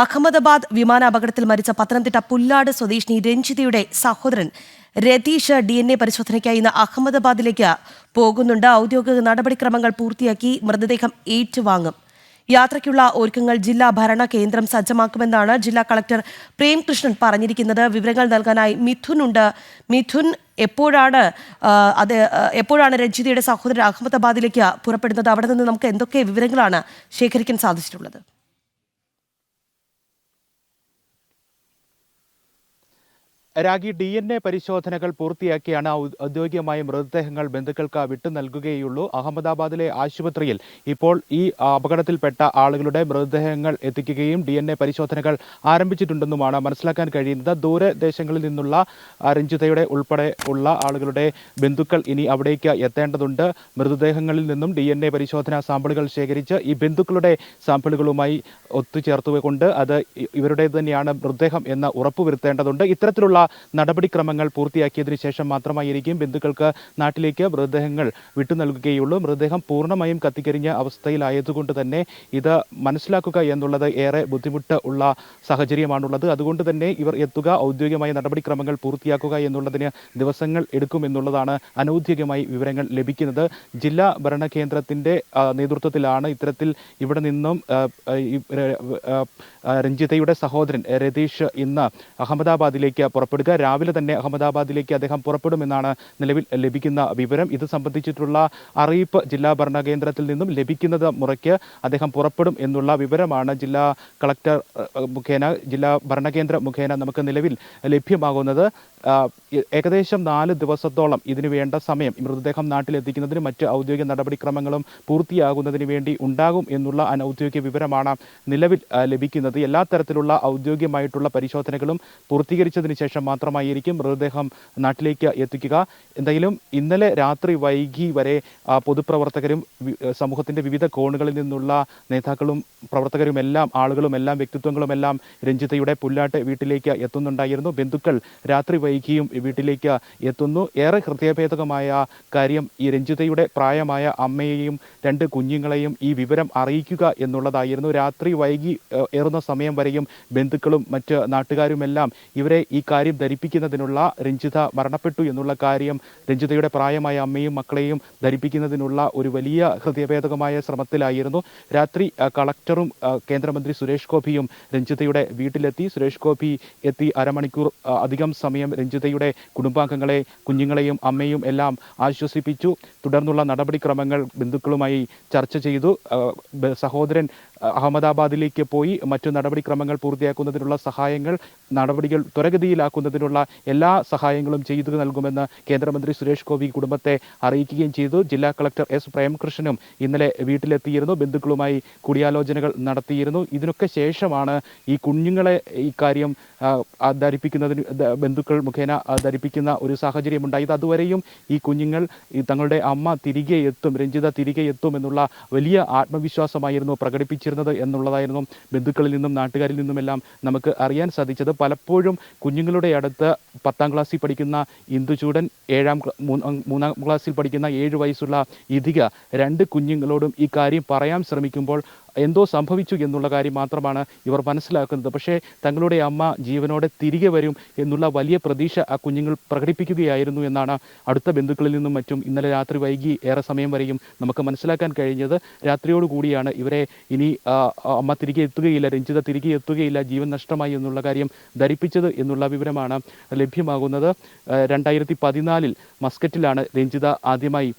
അഹമ്മദാബാദ് വിമാനാപകടത്തിൽ മരിച്ച പത്തനംതിട്ട പുല്ലാട് സ്വദേശിനി രഞ്ജിതയുടെ സഹോദരൻ രതീഷ് ഡി എൻ എ പരിശോധനയ്ക്കായി ഇന്ന് അഹമ്മദാബാദിലേക്ക് പോകുന്നുണ്ട്. ഔദ്യോഗിക നടപടിക്രമങ്ങൾ പൂർത്തിയാക്കി മൃതദേഹം ഏറ്റുവാങ്ങും. യാത്രയ്ക്കുള്ള ഒരുക്കങ്ങൾ ജില്ലാ ഭരണ കേന്ദ്രം സജ്ജമാക്കുമെന്നാണ് ജില്ലാ കളക്ടർ പ്രേംകൃഷ്ണൻ പറഞ്ഞിരിക്കുന്നത്. വിവരങ്ങൾ നൽകാനായി മിഥുൻ ഉണ്ട്. മിഥുൻ എപ്പോഴാണ് അത് എപ്പോഴാണ് രഞ്ജിതയുടെ സഹോദരൻ അഹമ്മദാബാദിലേക്ക് പുറപ്പെടുന്നത്? അവിടെ നിന്ന് നമുക്ക് എന്തൊക്കെ വിവരങ്ങളാണ് ശേഖരിക്കാൻ സാധിച്ചിട്ടുള്ളത്? രാഗി ഡി എൻ എ പരിശോധനകൾ പൂർത്തിയാക്കിയാണ് ഔദ്യോഗികമായ മൃതദേഹങ്ങൾ ബന്ധുക്കൾക്ക് വിട്ടു നൽകുകയുള്ളൂ. അഹമ്മദാബാദിലെ ആശുപത്രിയിൽ ഇപ്പോൾ ഈ അപകടത്തിൽപ്പെട്ട ആളുകളുടെ മൃതദേഹങ്ങൾ എത്തിക്കുകയും ഡി എൻ എ പരിശോധനകൾ ആരംഭിച്ചിട്ടുണ്ടെന്നുമാണ് മനസ്സിലാക്കാൻ കഴിയുന്നത്. ദൂരദേശങ്ങളിൽ നിന്നുള്ള രഞ്ജിതയുടെ ഉൾപ്പെടെ ഉള്ള ആളുകളുടെ ബന്ധുക്കൾ ഇനി അവിടേക്ക് എത്തേണ്ടതുണ്ട്. മൃതദേഹങ്ങളിൽ നിന്നും ഡി എൻ എ പരിശോധനാ സാമ്പിളുകൾ ശേഖരിച്ച് ഈ ബന്ധുക്കളുടെ സാമ്പിളുകളുമായി ഒത്തുചേർത്തുകൊണ്ട് അത് ഇവരുടെ ഇവരുടേത് തന്നെയാണ് മൃതദേഹം എന്ന് ഉറപ്പുവരുത്തേണ്ടതുണ്ട്. ഇത്തരത്തിലുള്ള നടപടിക്രമങ്ങൾ പൂർത്തിയാക്കിയതിനു ശേഷം മാത്രമായിരിക്കും ബന്ധുക്കൾക്ക് നാട്ടിലേക്ക് മൃതദേഹങ്ങൾ വിട്ടു നൽകുകയുള്ളൂ. മൃതദേഹം പൂർണമായും കത്തിക്കരിഞ്ഞ അവസ്ഥയിലായതുകൊണ്ട് തന്നെ ഇത് മനസ്സിലാക്കുക എന്നുള്ളത് ഏറെ ബുദ്ധിമുട്ട് ഉള്ള സാഹചര്യമാണുള്ളത്. അതുകൊണ്ട് തന്നെ ഇവർ എത്തുക ഔദ്യോഗികമായ നടപടിക്രമങ്ങൾ പൂർത്തിയാക്കുക എന്നുള്ളതിന് ദിവസങ്ങൾ എടുക്കുമെന്നുള്ളതാണ് അനൗദ്യോഗികമായി വിവരങ്ങൾ ലഭിക്കുന്നത്. ജില്ലാ ഭരണകേന്ദ്രത്തിന്റെ നേതൃത്വത്തിലാണ് ഇത്തരത്തിൽ ഇവിടെ നിന്നും രഞ്ജിതയുടെ സഹോദരൻ രതീഷ് ഇന്ന് അഹമ്മദാബാദിലേക്ക് പുറപ്പെടുക രാവിലെ തന്നെ അഹമ്മദാബാദിലേക്ക് അദ്ദേഹം പുറപ്പെടുമെന്നാണ് നിലവിൽ ലഭിക്കുന്ന വിവരം. ഇത് സംബന്ധിച്ചിട്ടുള്ള അറിയിപ്പ് ജില്ലാ ഭരണകേന്ദ്രത്തിൽ നിന്നും ലഭിക്കുന്നത് മുറയ്ക്ക് അദ്ദേഹം പുറപ്പെടും എന്നുള്ള വിവരമാണ് ജില്ലാ കളക്ടർ മുഖേന ജില്ലാ ഭരണകേന്ദ്ര മുഖേന നമുക്ക് നിലവിൽ ലഭ്യമാകുന്നത്. ഏകദേശം നാല് ദിവസത്തോളം ഇതിനു വേണ്ട സമയം മൃതദേഹം നാട്ടിലെത്തിക്കുന്നതിന് മറ്റ് ഔദ്യോഗിക നടപടിക്രമങ്ങളും പൂർത്തിയാകുന്നതിന് വേണ്ടി ഉണ്ടാകും എന്നുള്ള അനൗദ്യോഗിക വിവരമാണ് നിലവിൽ ലഭിക്കുന്നത്. എല്ലാ തരത്തിലുള്ള ഔദ്യോഗികമായിട്ടുള്ള പരിശോധനകളും പൂർത്തീകരിച്ചതിന് ശേഷം മാത്രമായിരിക്കും മൃതദേഹം നാട്ടിലേക്ക് എത്തിക്കുക. എന്തായാലും ഇന്നലെ രാത്രി വൈകി വരെ പൊതുപ്രവർത്തകരും സമൂഹത്തിന്റെ വിവിധ കോണുകളിൽ നിന്നുള്ള നേതാക്കളും പ്രവർത്തകരും എല്ലാം ആളുകളും എല്ലാം വ്യക്തിത്വങ്ങളും എല്ലാം രഞ്ജിതയുടെ പുല്ലാട്ട് വീട്ടിലേക്ക് എത്തുന്നുണ്ടായിരുന്നു. ബന്ധുക്കൾ രാത്രി വൈകിയും വീട്ടിലേക്ക് എത്തുന്നു. ഏറെ ഹൃദയഭേദകമായ കാര്യം ഈ രഞ്ജിതയുടെ പ്രായമായ അമ്മയെയും രണ്ട് കുഞ്ഞുങ്ങളെയും ഈ വിവരം അറിയിക്കുക എന്നുള്ളതായിരുന്നു. രാത്രി വൈകി ഏറുന്ന സമയം വരെയും ബന്ധുക്കളും മറ്റ് നാട്ടുകാരുമെല്ലാം ഇവരെ ഈ കാര്യം ധരിപ്പിക്കുന്നതിനുള്ള രഞ്ജിത മരണപ്പെട്ടു എന്നുള്ള കാര്യം രഞ്ജിതയുടെ പ്രായമായ അമ്മയും മക്കളെയും ധരിപ്പിക്കുന്നതിനുള്ള ഒരു വലിയ ഹൃദയഭേദകമായ ശ്രമത്തിലായിരുന്നു. രാത്രി കളക്ടറും കേന്ദ്രമന്ത്രി സുരേഷ് ഗോപിയും രഞ്ജിതയുടെ വീട്ടിലെത്തി. സുരേഷ് ഗോപി എത്തി അരമണിക്കൂർ അധികം സമയം രഞ്ജിതയുടെ കുടുംബാംഗങ്ങളെ കുഞ്ഞുങ്ങളെയും അമ്മയും എല്ലാം ആശ്വസിപ്പിച്ചു. തുടർന്നുള്ള നടപടിക്രമങ്ങൾ ബന്ധുക്കളുമായി ചർച്ച ചെയ്തു. സഹോദരൻ അഹമ്മദാബാദിലേക്ക് പോയി. മറ്റു നടപടിക്രമങ്ങൾ പൂർത്തിയാക്കുന്നതിനുള്ള സഹായങ്ങൾ നടപടികൾ ത്വരഗതിയിലാക്കുന്നതിനുള്ള എല്ലാ സഹായങ്ങളും ചെയ്തു നൽകുമെന്ന് കേന്ദ്രമന്ത്രി സുരേഷ് ഗോപി കുടുംബത്തെ അറിയിക്കുകയും ചെയ്തു. ജില്ലാ കളക്ടർ എസ് പ്രേംകൃഷ്ണനും ഇന്നലെ വീട്ടിലെത്തിയിരുന്നു. ബന്ധുക്കളുമായി കൂടിയാലോചനകൾ നടത്തിയിരുന്നു. ഇതിനൊക്കെ ശേഷമാണ് ഈ കുഞ്ഞുങ്ങളെ ഇക്കാര്യം ധരിപ്പിക്കുന്നതിന് ബന്ധുക്കൾ മുഖേന ധരിപ്പിക്കുന്ന ഒരു സാഹചര്യം ഇത് അതുവരെയും ഈ കുഞ്ഞുങ്ങൾ തങ്ങളുടെ അമ്മ തിരികെ എത്തും രഞ്ജിത തിരികെ എത്തും എന്നുള്ള വലിയ ആത്മവിശ്വാസമായിരുന്നു പ്രകടിപ്പിച്ചിരുന്നത് എന്നുള്ളതായിരുന്നു ബന്ധുക്കളിൽ നിന്നും നാട്ടുകാരിൽ നിന്നുമെല്ലാം നമുക്ക് അറിയാൻ സാധിച്ചത്. പലപ്പോഴും കുഞ്ഞുങ്ങളുടെ അടുത്ത് പത്താം ക്ലാസ്സിൽ പഠിക്കുന്ന ഇന്ദുചൂടൻ ഏഴാം മൂന്നാം ക്ലാസ്സിൽ പഠിക്കുന്ന ഏഴ് വയസ്സുള്ള ഇതിക രണ്ട് കുഞ്ഞുങ്ങളോടും ഈ കാര്യം പറയാൻ ശ്രമിക്കുമ്പോൾ എന്തോ സംഭവിച്ചു എന്നുള്ള കാര്യം മാത്രമാണ് ഇവർ മനസ്സിലാക്കുന്നത്. പക്ഷേ തങ്ങളുടെ അമ്മ ജീവനോടെ തിരികെ വരും എന്നുള്ള വലിയ പ്രതീക്ഷ ആ കുഞ്ഞുങ്ങൾ പ്രകടിപ്പിക്കുകയായിരുന്നു എന്നാണ് അടുത്ത ബന്ധുക്കളിൽ നിന്നും മറ്റും ഇന്നലെ രാത്രി വൈകി ഏറെ സമയം വരെയും നമുക്ക് മനസ്സിലാക്കാൻ കഴിഞ്ഞത്. രാത്രിയോടുകൂടിയാണ് ഇവരെ ഇനി അമ്മ തിരികെ എത്തുകയില്ല രഞ്ജിത തിരികെ എത്തുകയില്ല ജീവൻ നഷ്ടമായി എന്നുള്ള കാര്യം ധരിപ്പിച്ചത് എന്നുള്ള വിവരമാണ് ലഭ്യമാകുന്നത്. രണ്ടായിരത്തി പതിനാലിൽ മസ്കറ്റിലാണ് രഞ്ജിത ആദ്യമായി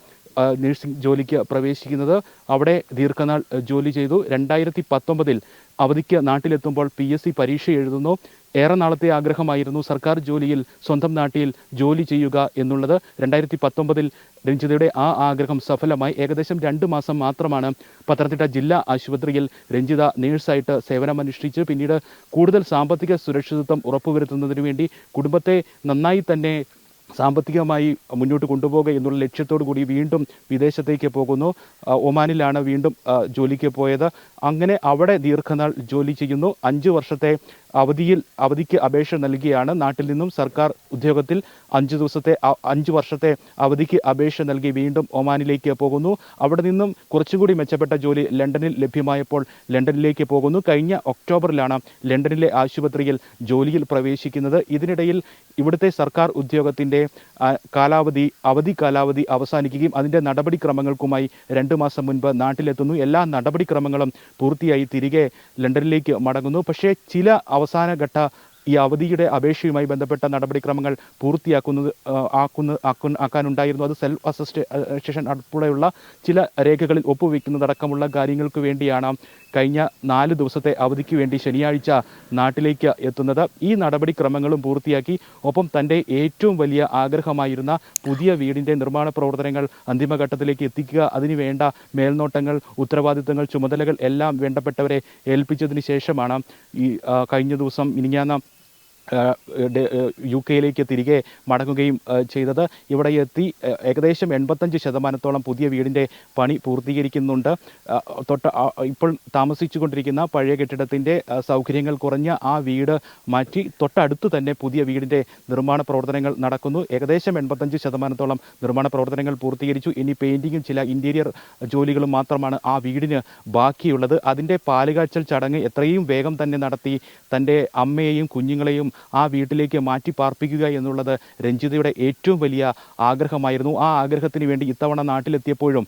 നഴ്സിംഗ് ജോലിക്ക് പ്രവേശിക്കുന്നത്. അവിടെ ദീർഘനാൾ ജോലി ചെയ്തു. രണ്ടായിരത്തി പത്തൊമ്പതിൽ അവധിക്ക് നാട്ടിലെത്തുമ്പോൾ പി എസ് സി പരീക്ഷ എഴുതുന്നു. ഏറെ നാളത്തെ ആഗ്രഹമായിരുന്നു സർക്കാർ ജോലിയിൽ സ്വന്തം നാട്ടിൽ ജോലി ചെയ്യുക എന്നുള്ളത്. രണ്ടായിരത്തി പത്തൊമ്പതിൽ രഞ്ജിതയുടെ ആ ആഗ്രഹം സഫലമായി. ഏകദേശം രണ്ട് മാസം മാത്രമാണ് പത്തനംതിട്ട ജില്ലാ ആശുപത്രിയിൽ രഞ്ജിത നേഴ്സായിട്ട് സേവനമനുഷ്ഠിച്ച് പിന്നീട് കൂടുതൽ സാമ്പത്തിക സുരക്ഷിതത്വം ഉറപ്പുവരുത്തുന്നതിന് വേണ്ടി കുടുംബത്തെ നന്നായി തന്നെ സാമ്പത്തികമായി മുന്നോട്ട് കൊണ്ടുപോകുക എന്നുള്ള ലക്ഷ്യത്തോടു കൂടി വീണ്ടും വിദേശത്തേക്ക് പോകുന്നു. ഒമാനിലാണ് വീണ്ടും ജോലിക്ക് പോയത്. അങ്ങനെ അവിടെ ദീർഘനാൾ ജോലി ചെയ്യുന്നു. അഞ്ച് വർഷത്തെ അവധിയിൽ അവധിക്ക് അപേക്ഷ നൽകിയാണ് നാട്ടിൽ നിന്നും സർക്കാർ ഉദ്യോഗത്തിൽ അഞ്ച് ദിവസത്തെ അഞ്ച് വർഷത്തെ അവധിക്ക് അപേക്ഷ നൽകി വീണ്ടും ഒമാനിലേക്ക് പോകുന്നു. അവിടെ നിന്നും കുറച്ചുകൂടി മെച്ചപ്പെട്ട ജോലി ലണ്ടനിൽ ലഭ്യമായപ്പോൾ ലണ്ടനിലേക്ക് പോകുന്നു. കഴിഞ്ഞ ഒക്ടോബറിലാണ് ലണ്ടനിലെ ആശുപത്രിയിൽ ജോലിയിൽ പ്രവേശിക്കുന്നത്. ഇതിനിടയിൽ ഇവിടുത്തെ സർക്കാർ ഉദ്യോഗത്തിന്റെ കാലാവധി അവധി കാലാവധി അവസാനിക്കുകയും അതിന്റെ നടപടിക്രമങ്ങൾക്കുമായി രണ്ട് മാസം മുൻപ് നാട്ടിലെത്തുന്നു. എല്ലാ നടപടിക്രമങ്ങളും പൂർത്തിയായി തിരികെ ലണ്ടനിലേക്ക് മടങ്ങുന്നു. പക്ഷേ ചില അവസാനഘട്ട ഈ അവധിയുടെ അപേക്ഷയുമായി ബന്ധപ്പെട്ട നടപടിക്രമങ്ങൾ പൂർത്തിയാക്കുന്നത് ആക്കുന്ന ആക്കാനുണ്ടായിരുന്നു. അത് സെൽഫ് അസിസ്റ്റേഷൻ ഉൾപ്പെടെയുള്ള ചില രേഖകളിൽ ഒപ്പുവെക്കുന്നതടക്കമുള്ള കാര്യങ്ങൾക്ക് വേണ്ടിയാണ് കഴിഞ്ഞ നാല് ദിവസത്തെ അവധിക്ക് വേണ്ടി ശനിയാഴ്ച നാട്ടിലേക്ക് എത്തുന്നത്. ഈ നടപടിക്രമങ്ങളും പൂർത്തിയാക്കി ഒപ്പം തന്റെ ഏറ്റവും വലിയ ആഗ്രഹമായിരുന്ന പുതിയ വീടിന്റെ നിർമ്മാണ പ്രവർത്തനങ്ങൾ അന്തിമഘട്ടത്തിലേക്ക് എത്തിക്കുക അതിനുവേണ്ട മേൽനോട്ടങ്ങൾ ഉത്തരവാദിത്തങ്ങൾ ചുമതലകൾ എല്ലാം വേണ്ടപ്പെട്ടവരെ ഏൽപ്പിച്ചതിന് ശേഷമാണ് ഈ കഴിഞ്ഞ ദിവസം ഇനിങ്ങാന്ന യു കെയിലേക്ക് തിരികെ മടങ്ങുകയും ചെയ്തത്. ഇവിടെ എത്തി ഏകദേശം എൺപത്തഞ്ച് ശതമാനത്തോളം പുതിയ വീടിന്റെ പണി പൂർത്തീകരിക്കുന്നുണ്ട്. തൊട്ട് ഇപ്പോൾ താമസിച്ചു കൊണ്ടിരിക്കുന്ന പഴയ കെട്ടിടത്തിന്റെ സൗകര്യങ്ങൾ കുറഞ്ഞ ആ വീട് മാറ്റി തൊട്ടടുത്ത് തന്നെ പുതിയ വീടിന്റെ നിർമ്മാണ പ്രവർത്തനങ്ങൾ നടക്കുന്നു. ഏകദേശം എൺപത്തഞ്ച് ശതമാനത്തോളം നിർമ്മാണ പ്രവർത്തനങ്ങൾ പൂർത്തീകരിച്ചു. ഇനി പെയിന്റിങ്ങും ചില ഇന്റീരിയർ ജോലികളും മാത്രമാണ് ആ വീടിന് ബാക്കിയുള്ളത്. അതിന്റെ പാലുകാച്ചൽ ചടങ്ങ് എത്രയും വേഗം തന്നെ നടത്തി തന്റെ അമ്മയെയും കുഞ്ഞുങ്ങളെയും ആ വീട്ടിലേക്ക് മാറ്റി പാർപ്പിക്കുക എന്നുള്ളത് രഞ്ജിതയുടെ ഏറ്റവും വലിയ ആഗ്രഹമായിരുന്നു. ആ ആഗ്രഹത്തിന് വേണ്ടി ഇത്തവണ നാട്ടിലെത്തിയപ്പോഴും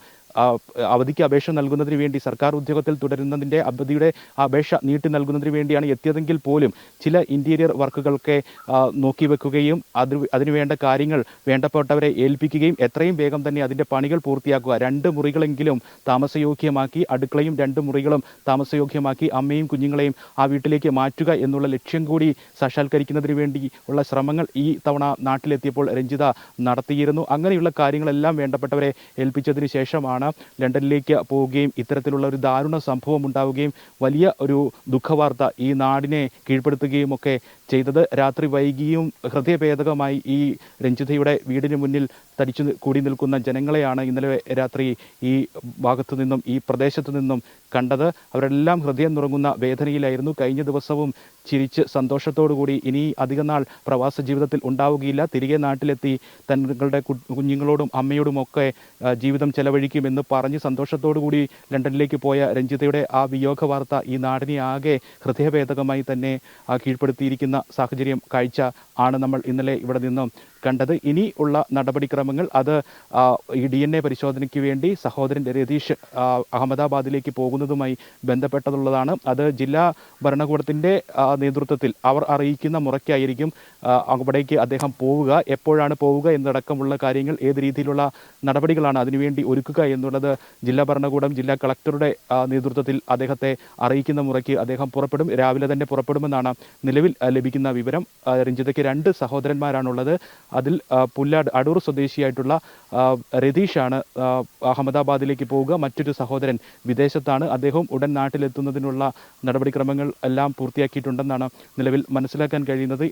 അവധിക്ക് അപേക്ഷ നൽകുന്നതിന് വേണ്ടി സർക്കാർ ഉദ്യോഗത്തിൽ തുടരുന്നതിന്റെ അവധിയുടെ അപേക്ഷ നീട്ടി നൽകുന്നതിന് വേണ്ടിയാണ് എത്തിയതെങ്കിൽ പോലും ചില ഇന്റീരിയർ വർക്കുകൾക്ക് ആ, നോക്കി വെക്കുകയും അത് അതിനുവേണ്ട കാര്യങ്ങൾ വേണ്ടപ്പെട്ടവരെ ഏൽപ്പിക്കുകയും എത്രയും വേഗം തന്നെ അതിന്റെ പണികൾ പൂർത്തിയാക്കുക. രണ്ട് മുറികളെങ്കിലും താമസയോഗ്യമാക്കി അടുക്കളയും രണ്ട് മുറികളും താമസയോഗ്യമാക്കി അമ്മയും കുഞ്ഞുങ്ങളെയും ആ വീട്ടിലേക്ക് മാറ്റുക എന്നുള്ള ലക്ഷ്യം കൂടി സാക്ഷാത്കരിക്കുന്നതിന് വേണ്ടി ഉള്ള ശ്രമങ്ങൾ ഈ തവണ നാട്ടിലെത്തിയപ്പോൾ രഞ്ജിത നടത്തിയിരുന്നു. അങ്ങനെയുള്ള കാര്യങ്ങളെല്ലാം വേണ്ടപ്പെട്ടവരെ ഏൽപ്പിച്ചതിന് ശേഷമാണ് ലണ്ടനിലേക്ക് പോവുകയും ഇത്തരത്തിലുള്ള ഒരു ദാരുണ സംഭവം ഉണ്ടാവുകയും വലിയ ഒരു ദുഃഖവാർത്ത ഈ നാടിനെ കീഴ്പ്പെടുത്തുകയും ഒക്കെ ചെയ്തത്. രാത്രി വൈകിയും ഹൃദയഭേദകമായി ഈ രഞ്ജിതയുടെ വീടിന് മുന്നിൽ തടിച്ചു കൂടി നിൽക്കുന്ന ജനങ്ങളെയാണ് ഇന്നലെ രാത്രി ഈ ഭാഗത്തു നിന്നും ഈ പ്രദേശത്തു നിന്നും കണ്ടത്. അവരെല്ലാം ഹൃദയം നുറങ്ങുന്ന വേദനയിലായിരുന്നു. കഴിഞ്ഞ ദിവസവും ചിരിച്ച് സന്തോഷത്തോടുകൂടി ഇനി അധികം നാൾ പ്രവാസ ജീവിതത്തിൽ ഉണ്ടാവുകയില്ല. തിരികെ നാട്ടിലെത്തി തങ്ങളുടെ കുഞ്ഞുങ്ങളോടും അമ്മയോടും ഒക്കെ ജീവിതം ചെലവഴിക്കുമെന്ന് പറഞ്ഞ് സന്തോഷത്തോടുകൂടി ലണ്ടനിലേക്ക് പോയ രഞ്ജിതയുടെ ആ വിയോഗ വാർത്ത ഈ നാടിനെ ആകെ ഹൃദയഭേദകമായി തന്നെ കീഴ്പ്പെടുത്തിയിരിക്കുന്ന സാഹചര്യം കാഴ്ച ആണ് നമ്മൾ ഇന്നലെ ഇവിടെ നിന്നും കണ്ടത്. ഇനി ഉള്ള നടപടിക്രമങ്ങൾ അത് ഈ ഡി എൻ എ പരിശോധനയ്ക്ക് വേണ്ടി സഹോദരൻ രതീഷ് അഹമ്മദാബാദിലേക്ക് പോകുന്നതുമായി ബന്ധപ്പെട്ടതുള്ളതാണ്. അത് ജില്ലാ ഭരണകൂടത്തിന്റെ നേതൃത്വത്തിൽ അവർ അറിയിക്കുന്ന മുറയ്ക്കായിരിക്കും അവിടേക്ക് അദ്ദേഹം പോവുക എപ്പോഴാണ് പോവുക എന്നടക്കമുള്ള കാര്യങ്ങൾ ഏത് രീതിയിലുള്ള നടപടികളാണ് അതിനുവേണ്ടി ഒരുക്കുക എന്നുള്ളത് ജില്ലാ ഭരണകൂടം ജില്ലാ കളക്ടറുടെ നേതൃത്വത്തിൽ അദ്ദേഹത്തെ അറിയിക്കുന്ന മുറയ്ക്ക് അദ്ദേഹം പുറപ്പെടും. രാവിലെ തന്നെ പുറപ്പെടുമെന്നാണ് നിലവിൽ ലഭിക്കുന്ന വിവരം. രഞ്ജിതയ്ക്ക് രണ്ട് സഹോദരന്മാരാണുള്ളത്. അതിൽ പുല്ലാട് അടൂർ സ്വദേശിയായിട്ടുള്ള രതീഷാണ് അഹമ്മദാബാദിലേക്ക് പോവുക. മറ്റൊരു സഹോദരൻ വിദേശത്താണ്. അദ്ദേഹം ഉടൻ നാട്ടിലെത്തുന്നതിനുള്ള നടപടിക്രമങ്ങൾ എല്ലാം പൂർത്തിയാക്കിയിട്ടുണ്ടെന്നാണ് നിലവിൽ മനസ്സിലാക്കാൻ കഴിയുന്നത്.